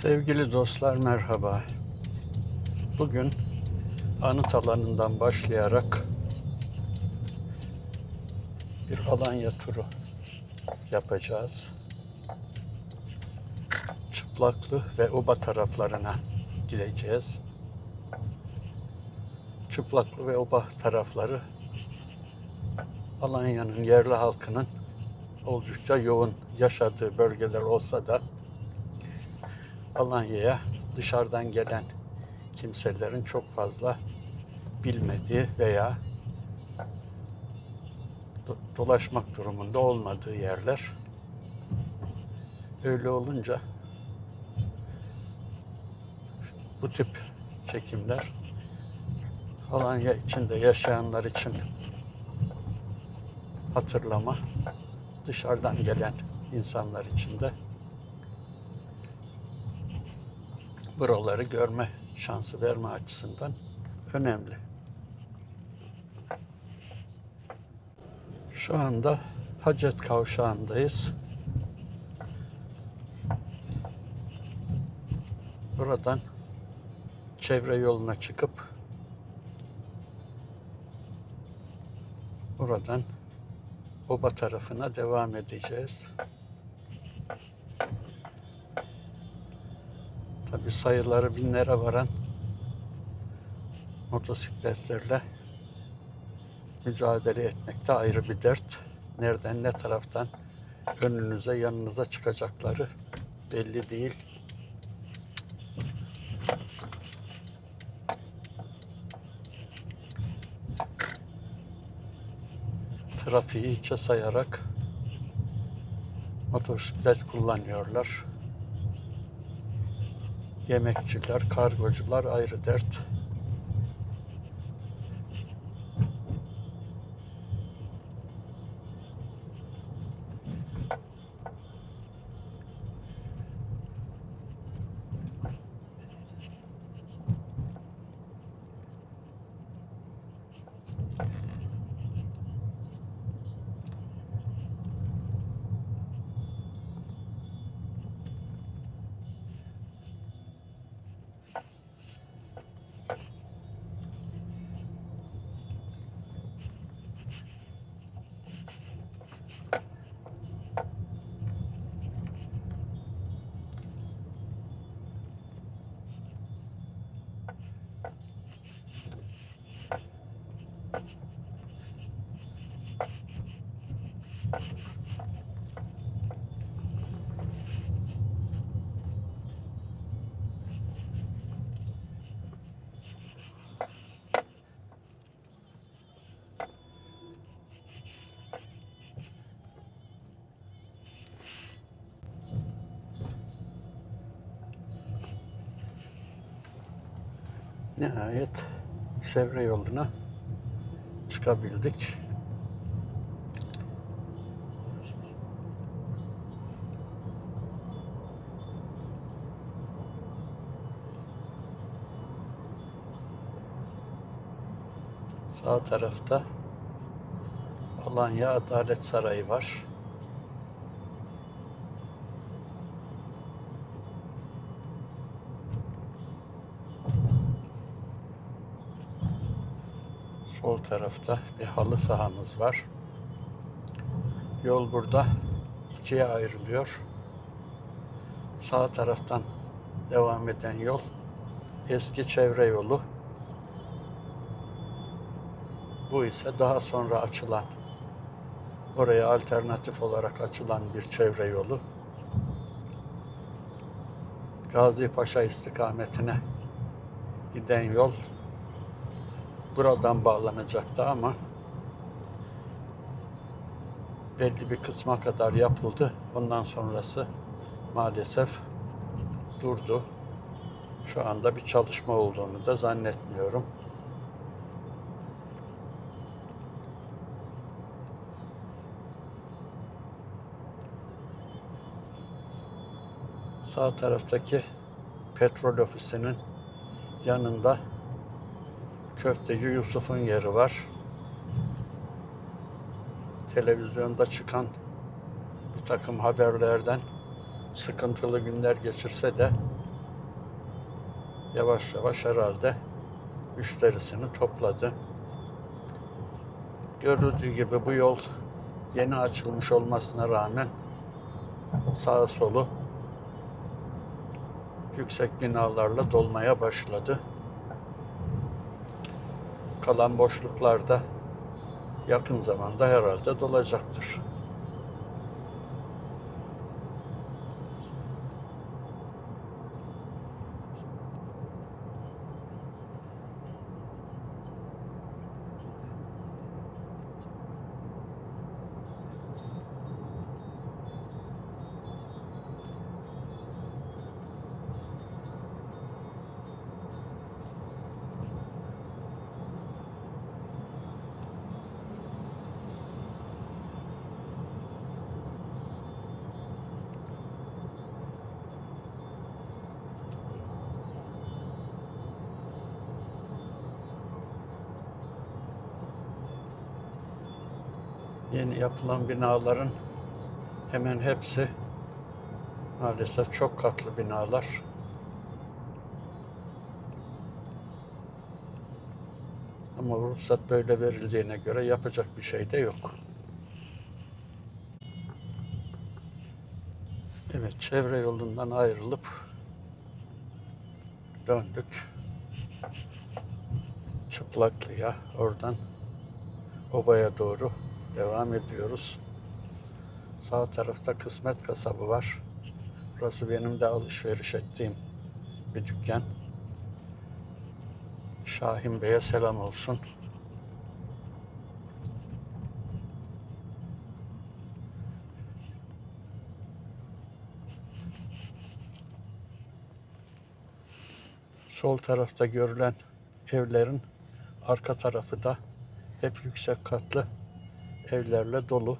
Sevgili dostlar merhaba. Bugün anıt alanından başlayarak bir Alanya turu yapacağız. Çıplaklı ve Oba taraflarına gideceğiz. Çıplaklı ve Oba tarafları Alanya'nın yerli halkının oldukça yoğun yaşadığı bölgeler olsa da Alanya'ya dışarıdan gelen kimselerin çok fazla bilmediği veya do- dolaşmak durumunda olmadığı yerler. Öyle olunca bu tip çekimler Alanya içinde yaşayanlar için hatırlama, dışarıdan gelen insanlar için de buraları görme şansı verme açısından önemli. Şu anda Hacet Kavşağı'ndayız. Buradan çevre yoluna çıkıp buradan Oba tarafına devam edeceğiz. Sayıları binlere varan motosikletlerle mücadele etmek de ayrı bir dert. Nereden ne taraftan önünüze yanınıza çıkacakları belli değil. Trafiği içe sayarak motosiklet kullanıyorlar. Yemekçiler, kargocular ayrı dert. Nihayet çevre yoluna çıkabildik. Sağ tarafta Alanya Adalet Sarayı var. Sol tarafta bir halı sahamız var. Yol burada ikiye ayrılıyor. Sağ taraftan devam eden yol eski çevre yolu. Bu ise daha sonra açılan, oraya alternatif olarak açılan bir çevre yolu. Gazi Paşa istikametine giden yol buradan bağlanacaktı ama belli bir kısma kadar yapıldı. Ondan sonrası maalesef durdu. Şu anda bir çalışma olduğunu da zannetmiyorum. Sağ taraftaki petrol ofisinin yanında Köfteci Yusuf'un yeri var. Televizyonda çıkan bir takım haberlerden sıkıntılı günler geçirse de yavaş yavaş herhalde müşterisini topladı. Görüldüğü gibi bu yol yeni açılmış olmasına rağmen sağa solu yüksek binalarla dolmaya başladı. Kalan boşluklarda yakın zamanda herhalde dolacaktır. Yeni yapılan binaların hemen hepsi maalesef çok katlı binalar. Ama ruhsat böyle verildiğine göre yapacak bir şey de yok. Evet, çevre yolundan ayrılıp döndük. Çıplaklığa, oradan obaya doğru devam ediyoruz. Sağ tarafta Kısmet Kasabı var. Burası benim de alışveriş ettiğim bir dükkan. Şahin Bey'e selam olsun. Sol tarafta görülen evlerin arka tarafı da hep yüksek katlı evlerle dolu.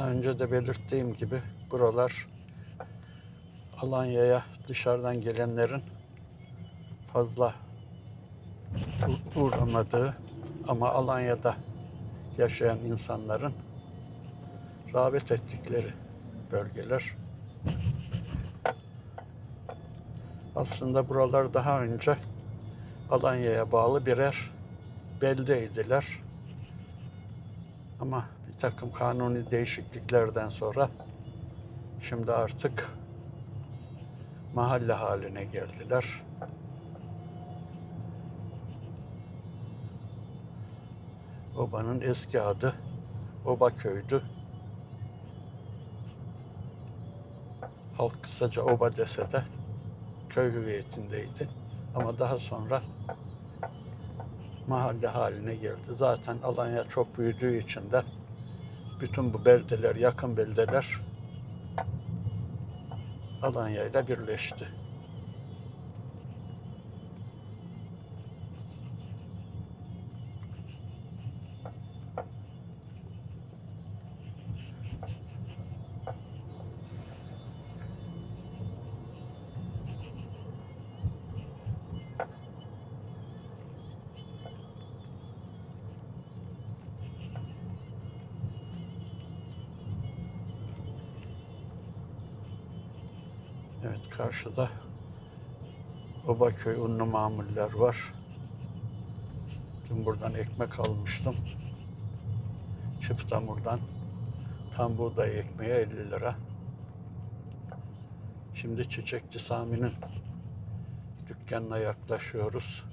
Daha önce de belirttiğim gibi buralar Alanya'ya dışarıdan gelenlerin fazla uğramadığı ama Alanya'da yaşayan insanların rağbet ettikleri bölgeler. Aslında buralar daha önce Alanya'ya bağlı birer beldeydiler. Ama takım kanuni değişikliklerden sonra şimdi artık mahalle haline geldiler. Oba'nın eski adı Oba Köy'dü. Halk kısaca Oba dese de köy hüviyetindeydi. Ama daha sonra mahalle haline geldi. Zaten Alanya çok büyüdüğü için de bütün bu beldeler, yakın beldeler Alanya ile birleşti. Evet karşıda Obaköy unlu mamuller var. Dün buradan ekmek almıştım. Çift hamurdan tam buğday ekmeği 50 lira. Şimdi Çiçekçi Sami'nin dükkanına yaklaşıyoruz.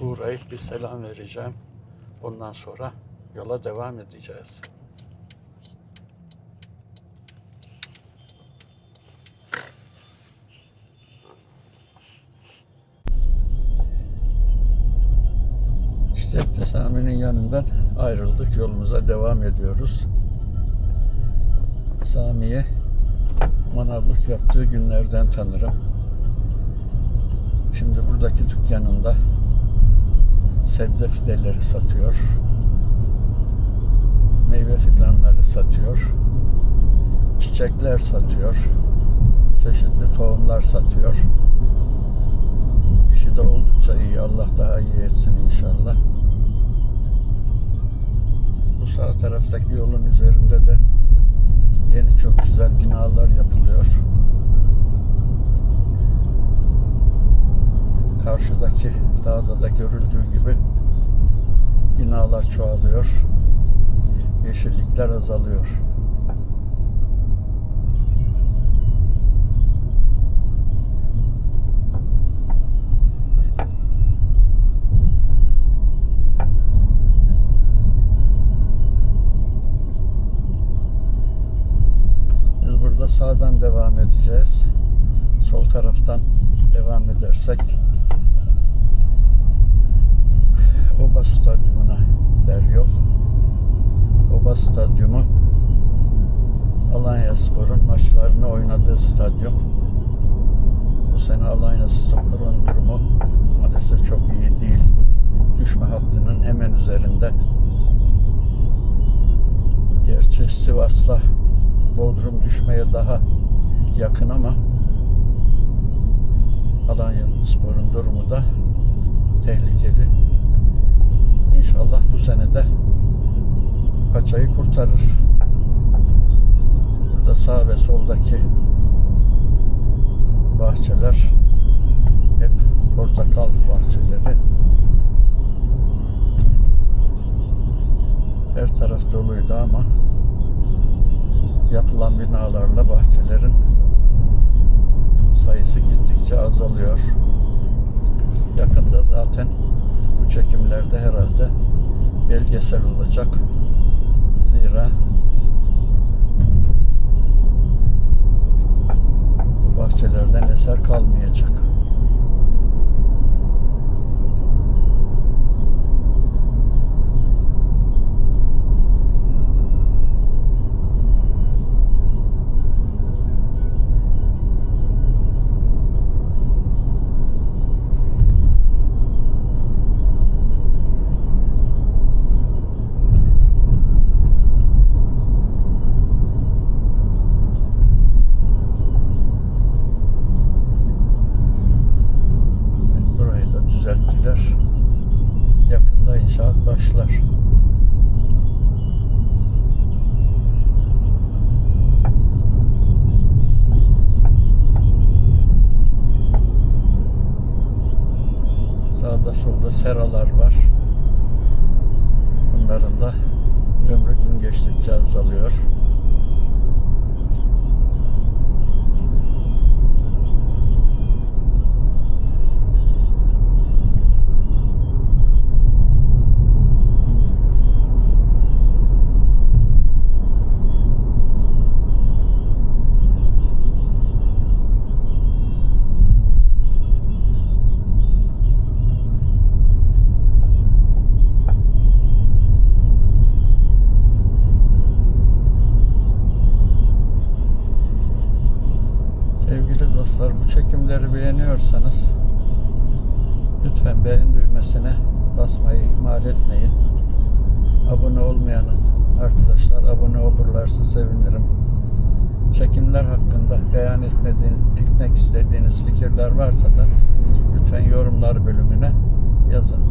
Uğrayıp bir selam vereceğim. Ondan sonra yola devam edeceğiz. Sami'nin yanından ayrıldık. Yolumuza devam ediyoruz. Sami'yi manavlık yaptığı günlerden tanırım. Şimdi buradaki dükkanında sebze fideleri satıyor. Meyve fidanları satıyor. Çiçekler satıyor. Çeşitli tohumlar satıyor. İşi de oldukça iyi. Allah daha iyi etsin inşallah. Sağ taraftaki yolun üzerinde de yeni çok güzel binalar yapılıyor. Karşıdaki dağda da görüldüğü gibi binalar çoğalıyor. Yeşillikler azalıyor. Sağdan devam edeceğiz. Sol taraftan devam edersek Oba Stadyumu'na gider yol. Oba Stadyumu Alanya Spor'un maçlarını oynadığı stadyum. Bu sene Alanya Spor'un durumu maalesef çok iyi değil. Düşme hattının hemen üzerinde. Gerçi Sivas'la Bodrum düşmeye daha yakın ama Alanya Spor'un durumu da tehlikeli. İnşallah bu sene de paçayı kurtarır. Burada sağ ve soldaki bahçeler hep portakal bahçeleri. Her taraf doluydu ama yapılan binalarla bahçelerin sayısı gittikçe azalıyor. Yakında zaten bu çekimlerde herhalde belgesel olacak. Zira bahçelerden eser kalmayacak. Başlar. Sağda solda seralar var. Bunların da ömrü gün geçtikçe azalıyor. Çekimleri beğeniyorsanız lütfen beğen düğmesine basmayı ihmal etmeyin. Abone olmayanın arkadaşlar abone olurlarsa sevinirim. Çekimler hakkında beyan etmediğin, etmek istediğiniz fikirler varsa da lütfen yorumlar bölümüne yazın.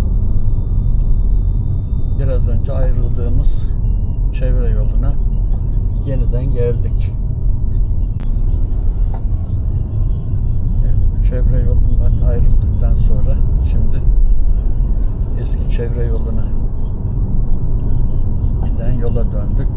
Biraz önce ayrıldığımız çevre yoluna yeniden geldik. Çevre yolundan ayrıldıktan sonra şimdi eski çevre yoluna giden yola döndük.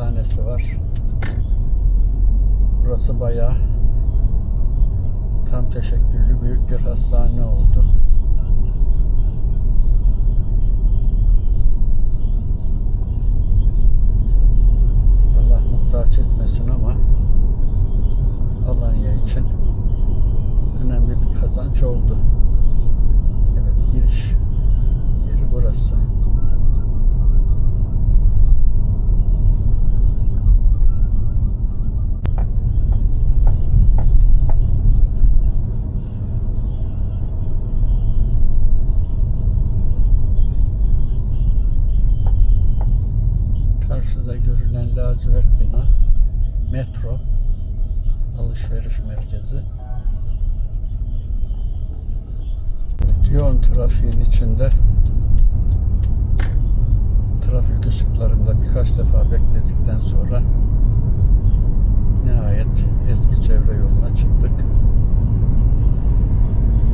Hastanesi var. Burası bayağı tam teşekküllü büyük bir hastane oldu. Lacivert bina metro alışveriş merkezi. Evet, yoğun trafiğin içinde trafik ışıklarında birkaç defa bekledikten sonra nihayet eski çevre yoluna çıktık.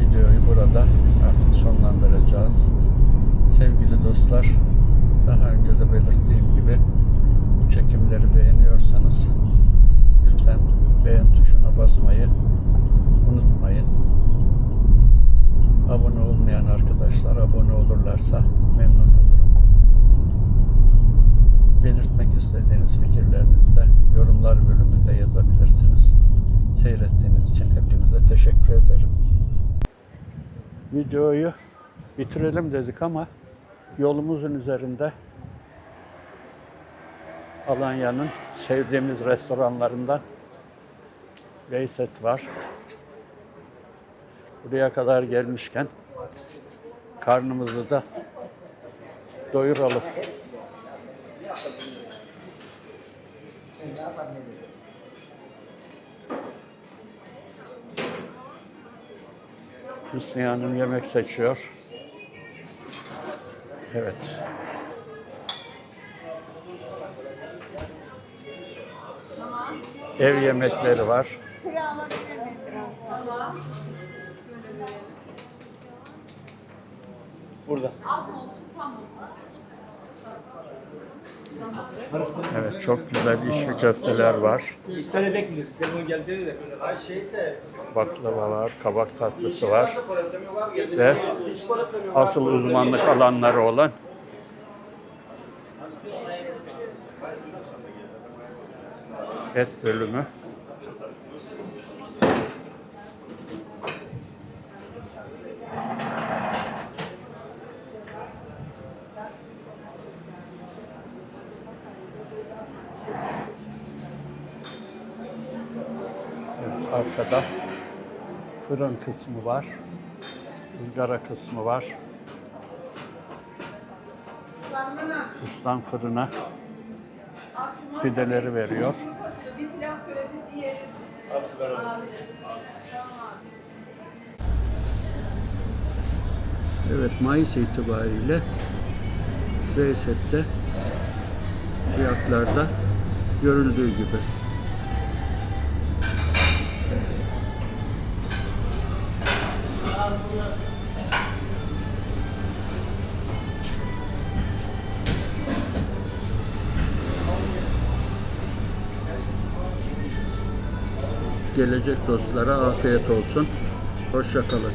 Videoyu burada artık sonlandıracağız. Sevgili dostlar, daha önce de belirttiğim gibi çekimleri beğeniyorsanız lütfen beğen tuşuna basmayı unutmayın. Abone olmayan arkadaşlar abone olurlarsa memnun olurum. Belirtmek istediğiniz fikirlerinizi de yorumlar bölümünde yazabilirsiniz. Seyrettiğiniz için hepinize teşekkür ederim. Videoyu bitirelim dedik ama yolumuzun üzerinde Alanya'nın sevdiğimiz restoranlarından Beyset var. Buraya kadar gelmişken karnımızı da doyuralım. Hüsnü Hanım yemek seçiyor. Evet. Ev yemekleri var. Burada. Evet çok güzel içli köfteler var. İptal edek mi? Telefon geldi de. Ay şeyse Baklava var, kabak tatlısı var. Ve asıl uzmanlık alanları olan et bölümü. Arkada fırın kısmı var. ızgara kısmı var. Ustam fırına pideleri veriyor. Bir plan söyledi diğeri. Evet Mayıs itibariyle Beyset'te fiyatlarda görüldüğü gibi. Gelecek dostlara afiyet olsun. Hoşça kalın.